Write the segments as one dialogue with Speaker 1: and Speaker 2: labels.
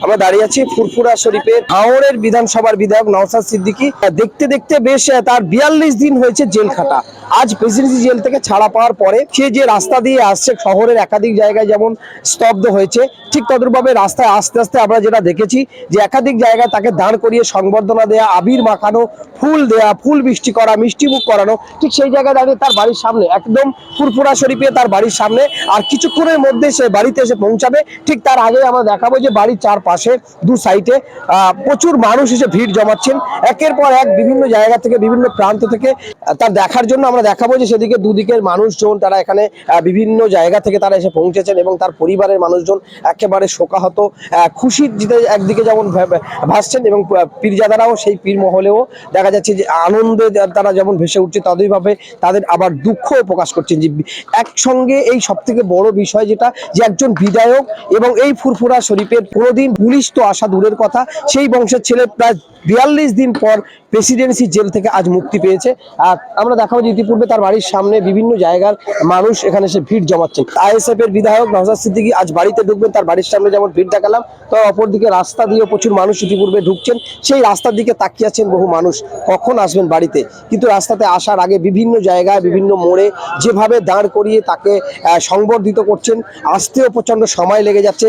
Speaker 1: আমরা দাঁড়িয়ে আছি ফুরফুরা শরীফের হাওড়ের বিধানসভার বিধায়ক নওসাদ সিদ্দিকী। দেখতে দেখতে বেশ তার বিয়াল্লিশ দিন হয়েছে জেল খাটা। আজ প্রেসিডেন্সি জেল থেকে ছাড়া পাওয়ার পরে সে যে রাস্তা দিয়ে আসছে শহরের একাধিক জায়গায় যেমন স্তব্ধ হয়েছে, ঠিক তদ্রুপভাবে রাস্তায় আস্তে আস্তে আমরা যেটা দেখেছি যে একাধিক জায়গায় তাকে দাঁড় করিয়ে সংবর্ধনা দেয়া, আবির মাখানো, ফুল দেয়া, ফুল বৃষ্টি করা, মিষ্টি মুখ করানো, ঠিক সেই জায়গায় দাঁড়িয়ে তার বাড়ির সামনে, একদম ফুরফুরা শরীফে তার বাড়ির সামনে আর কিছুক্ষণের মধ্যে সে বাড়িতে এসে পৌঁছাবে। ঠিক তার আগে আমরা দেখাবো যে বাড়ির চারপাশে দু সাইডে প্রচুর মানুষ এসে ভিড় জমাচ্ছেন। একের পর এক বিভিন্ন জায়গা থেকে, বিভিন্ন প্রান্ত থেকে তার দেখার জন্য আমরা দেখাবো যে সেদিকে দুদিকের মানুষজন তারা এখানে বিভিন্ন জায়গা থেকে তারা এসে পৌঁছেছেন এবং তার পরিবারের মানুষজন একেবারে শোকাহত খুশির জিতে একদিকে যেমন ভাসছেন এবং পীরজাদারাও সেই পীর মহলেও দেখা যাচ্ছে যে আনন্দে তারা যেমন ভেসে উঠছে তদৈভাবে তাদের আবার দুঃখও প্রকাশ করছেন যে একসঙ্গে এই সব থেকে বড় বিষয় যেটা যে একজন বিধায়ক এবং এই ফুরফুরা শরীফের কোনোদিন পুলিশ তো আসা দূরের কথা, সেই বংশের ছেলে প্রায় বিয়াল্লিশ দিন পর প্রেসিডেন্সি জেল থেকে আজ মুক্তি পেয়েছে। আর আমরা দেখাবো যে ইতিপূর্বে তার বাড়ির সামনে বিভিন্ন জায়গার মানুষ এখানে এসে ভিড় জমাচ্ছেন। আইএসএফ এর বিধায়ক নওজাদ সিদ্দিকী আজ বাড়িতে ঢুকবেন, তার বাড়ির সামনে যেমন ভিড় দেখালাম, তো অপরদিকে রাস্তা দিয়ে প্রচুর মানুষ ইতিপূর্বে ঢুকছেন। সেই রাস্তার দিকে তাকিয়ে আছেন বহু মানুষ, কখন আসবেন বাড়িতে? কিন্তু রাস্তাতে আসার আগে বিভিন্ন জায়গায়, বিভিন্ন মোড়ে যেভাবে দাঁড় করিয়ে তাকে সংবর্ধিত করছেন, আসতেও প্রচণ্ড সময় লেগে যাচ্ছে।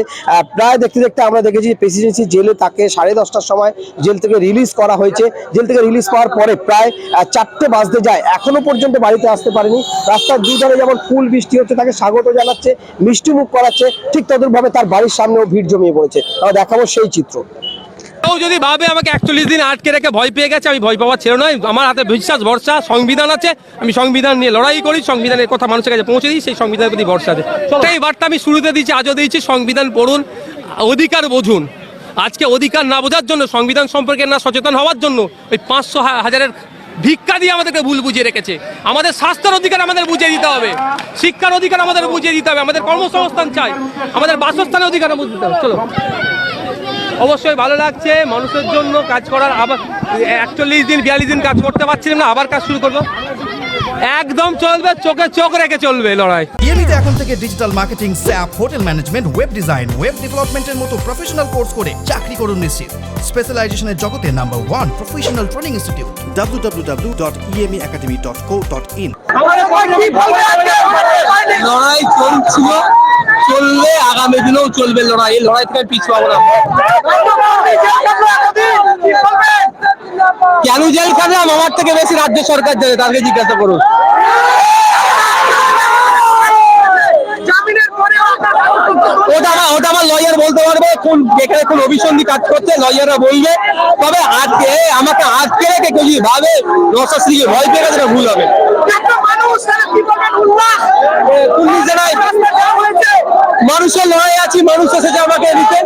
Speaker 1: প্রায় দেখতে দেখতে আমরা দেখেছি প্রেসিডেন্সি জেলে তাকে সাড়ে দশটার সময় জেল থেকে রিলিজ করা হয়েছে। জেল থেকে রিলিজ পাওয়ার পরে প্রায় চারটে বাজতে যায়। এখনও পর্যন্ত বাড়িতে আসতে পারেনি। রাস্তার দুই ধারে যেমন ফুল বৃষ্টি হচ্ছে তাকে স্বাগত জানাচ্ছে মিষ্টি মুখ করাচ্ছে ঠিক তদুরভাবে তার বাড়ির সামনেও ভিড় জমিয়ে পড়েছে। আমরা দেখাবো সেই চিত্র।
Speaker 2: কেউ যদি ভাবে আমাকে একচল্লিশ দিন আটকে রেখে ভয় পেয়ে গেছে আমি ভয় পাওয়ার ছিল নয়। আমার হাতে বিশ্বাস ভরসা সংবিধান আছে। আমি সংবিধান নিয়ে লড়াই করি সংবিধানের কথা মানুষের কাছে পৌঁছে দিই সেই সংবিধানের প্রতি ভরসা আছে এই বার্তা আমি শুরুতে দিচ্ছি আজও দিয়েছি সংবিধান পড়ুন অধিকার বুঝুন। আজকে অধিকার না বোঝার জন্য, সংবিধান সম্পর্কে না সচেতন হওয়ার জন্য ওই পাঁচশো হাজারের ভিক্ষা দিয়ে আমাদেরকে ভুল বুঝিয়ে রেখেছে। আমাদের স্বাস্থ্যের অধিকার আমাদের বুঝিয়ে দিতে হবে। শিক্ষার অধিকার আমাদের বুঝিয়ে দিতে হবে। আমাদের কর্মসংস্থান চাই। আমাদের বাসস্থানের অধিকার বুঝতে হবে। চলো। অবশ্যই ভালো লাগছে মানুষের জন্য কাজ করার আবার একচল্লিশ দিন বিয়াল্লিশ দিন কাজ করতে পারছিলাম না আবার কাজ শুরু করব। একদম চলবে চোখে চোখ রেখে চলবে লড়াই।
Speaker 3: এখন থেকে digital marketing SAP hotel management web design web ডেভেলপমেন্টের মতো প্রফেশনাল কোর্স করে চাকরি করুন নিশ্চিত। স্পেশালাইজেশনের জগতে number one professional training institute
Speaker 4: www.emiacademy.co.in
Speaker 1: লড়াই চলছিল। চললে আগামী দিনেও চলবে লড়াই। এই লড়াই থেকে পিছু পাবো না। কেন জেল খাটলাম আমার থেকে বেশি রাজ্য সরকার যাবে তাকে জিজ্ঞাসা করুন। ওটা আমার ওটা আমার লয়ার বলতে পারবে কোন অভিসন্ধি কাজ করছে লয়াররা বলবে। তবে আজকে আমাকে আজকে রেখে কেউ যদি ভাবে ভয় পেয়ে গেছে ভুল হবে। পুলিশ জানায় মানুষের লড়াই আছি মানুষ এসেছে আমাকে নিতে